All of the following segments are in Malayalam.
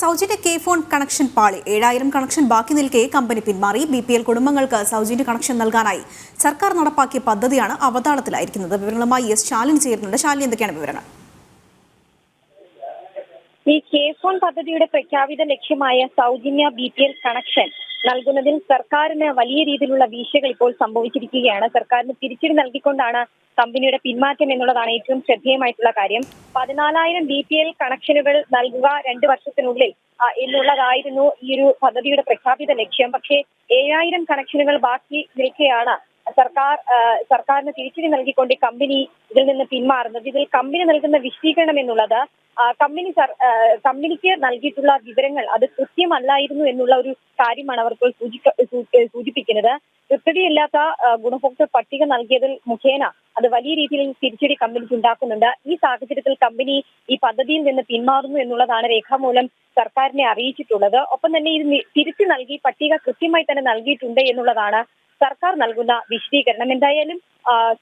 സൗജന്യ കെ ഫോൺ കണക്ഷൻ പാളി. ഏഴായിരം കണക്ഷൻ ബാക്കി നിൽക്കെ കമ്പനി പിന്മാറി. ബി പി എൽ കുടുംബങ്ങൾക്ക് സൗജന്യ കണക്ഷൻ നൽകാനായി. സർക്കാർ നടപ്പാക്കിയ പദ്ധതിയാണ് അവതാളത്തിലായിരിക്കുന്നത്. വിവരങ്ങളുമായി എസ് ശാലിനി ചേരുന്നുണ്ട്. ശാലിനി എന്തൊക്കെയാണ് വിവരങ്ങൾ? ഈ കെ ഫോൺ പദ്ധതിയുടെ പ്രഖ്യാപിത ലക്ഷ്യമായ സൗജന്യ ബി പി എൽ കണക്ഷൻ നൽകുന്നതിൽ സർക്കാരിന് വലിയ രീതിയിലുള്ള വീഴ്ചകൾ ഇപ്പോൾ സംഭവിച്ചിരിക്കുകയാണ്. സർക്കാരിന് തിരിച്ചടി നൽകിക്കൊണ്ടാണ് കമ്പനിയുടെ പിന്മാറ്റം എന്നുള്ളതാണ് ഏറ്റവും ശ്രദ്ധേയമായിട്ടുള്ള കാര്യം. പതിനാലായിരം ബി പി എൽ കണക്ഷനുകൾ നൽകുക രണ്ട് വർഷത്തിനുള്ളിൽ എന്നുള്ളതായിരുന്നു ഈ ഒരു പദ്ധതിയുടെ പ്രഖ്യാപിത ലക്ഷ്യം. പക്ഷേ ഏഴായിരം കണക്ഷനുകൾ ബാക്കി നിൽക്കെയാണ് സർക്കാർ സർക്കാരിന് തിരിച്ചടി നൽകിക്കൊണ്ട് കമ്പനി ഇതിൽ നിന്ന് പിന്മാറുന്നത്. ഇതിൽ കമ്പനി നൽകുന്ന വിശദീകരണം എന്നുള്ളത് കമ്പനി കമ്പനിക്ക് നൽകിയിട്ടുള്ള വിവരങ്ങൾ അത് കൃത്യമല്ലായിരുന്നു എന്നുള്ള ഒരു കാര്യമാണ് അവർ ഇപ്പോൾ സൂചിക്ക- സൂ- ഏ, സൂചിപ്പിക്കുന്നത്. കൃത്യതയില്ലാത്ത ഗുണഭോക്തൃ പട്ടിക നൽകിയതിൽ മുഖേന അത് വലിയ രീതിയിൽ തിരിച്ചടി കമ്പനിക്ക് ഉണ്ടാക്കുന്നുണ്ട്. ഈ സാഹചര്യത്തിൽ കമ്പനി ഈ പദ്ധതിയിൽ നിന്ന് പിന്മാറുന്നു എന്നുള്ളതാണ് രേഖാമൂലം സർക്കാരിനെ അറിയിച്ചിട്ടുള്ളത്. ഒപ്പം തന്നെ ഇത് തിരിച്ചു നൽകി പട്ടിക കൃത്യമായി തന്നെ നൽകിയിട്ടുണ്ട് എന്നുള്ളതാണ് സർക്കാർ നൽകുന്ന വിശദീകരണം എന്തായാലും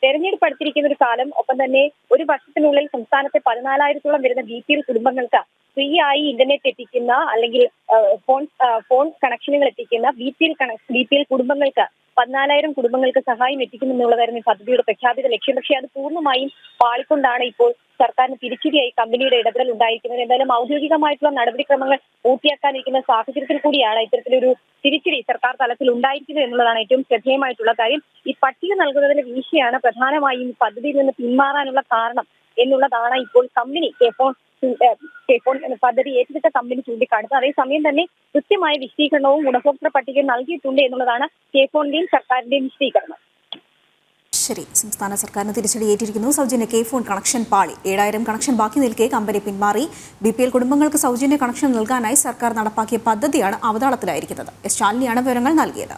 തെരഞ്ഞെടുപ്പ് അടുത്തിരിക്കുന്ന ഒരു കാലം ഒപ്പം തന്നെ ഒരു വർഷത്തിനുള്ളിൽ സംസ്ഥാനത്തെ പതിനാലായിരത്തോളം വരുന്ന ബി പി എൽ കുടുംബങ്ങൾക്ക് ഫ്രീ ആയി ഇന്റർനെറ്റ് എത്തിക്കുന്ന അല്ലെങ്കിൽ ഫോൺ ഫോൺ കണക്ഷനുകൾ എത്തിക്കുന്ന B P L B P L കുടുംബങ്ങൾക്ക് പതിനാലായിരം കുടുംബങ്ങൾക്ക് സഹായം എത്തിക്കും എന്നുള്ളതായിരുന്നു പദ്ധതിയുടെ പ്രഖ്യാപിത ലക്ഷ്യം. പക്ഷേ അത് പൂർണമായും പാളിക്കൊണ്ടാണ് ഇപ്പോൾ സർക്കാരിന് തിരിച്ചടിയായി കമ്പനിയുടെ ഇടപെടൽ ഉണ്ടായിരിക്കുന്നത്. എന്തായാലും ഔദ്യോഗികമായിട്ടുള്ള നടപടിക്രമങ്ങൾ പൂർത്തിയാക്കാനിരിക്കുന്ന സാഹചര്യത്തിൽ കൂടിയാണ് ഇത്തരത്തിലൊരു തിരിച്ചടി സർക്കാർ തലത്തിൽ ഉണ്ടായിരിക്കുന്നത് എന്നുള്ളതാണ് ഏറ്റവും ശ്രദ്ധേയമായിട്ടുള്ള കാര്യം. ഈ പട്ടിക നൽകുന്നതിന്റെ വീഴ്ചയാണ് പ്രധാനമായും പദ്ധതിയിൽ നിന്ന് പിന്മാറാനുള്ള കാരണം എന്നുള്ളതാണ് ഇപ്പോൾ കമ്പനി കെഫോൺ കെഫോൺ പദ്ധതി ഏറ്റെടുത്ത കമ്പനി ചൂണ്ടിക്കാണിച്ചത്. അതേസമയം തന്നെ കൃത്യമായ വിശദീകരണവും ഗുണഭോക്തൃ പട്ടിക നൽകിയിട്ടുണ്ട് എന്നുള്ളതാണ് കെഫോണിന്റെയും സർക്കാരിന്റെയും വിശദീകരണം. ശരി സംസ്ഥാന സർക്കാരിന് തിരിച്ചടി ഏറ്റിരിക്കുന്നു. സൗജന്യ കെ ഫോൺ കണക്ഷൻ പാളി. ഏഴായിരം കണക്ഷൻ ബാക്കി നിൽക്കെ കമ്പനി പിന്മാറി. ബി പി എൽ കുടുംബങ്ങൾക്ക് സൗജന്യ കണക്ഷൻ നൽകാനായി സർക്കാർ നടപ്പാക്കിയ പദ്ധതിയാണ് അവതാളത്തിലായിരിക്കുന്നത്. എസ് ശാലിനിയാണ് വിവരങ്ങൾ നൽകിയത്.